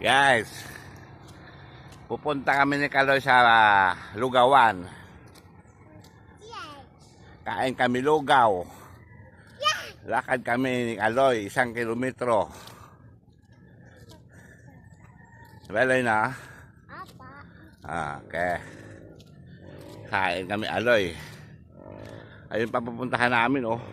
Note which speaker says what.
Speaker 1: guys. Pupunta kami ni Kaloy sa Lugawan. Kain kami lugaw. Lakad kami ni Kaloy, isang kilometro. Belay na. Ah, okay. Kain kami aloy. Ayun pa pupuntahan namin oh.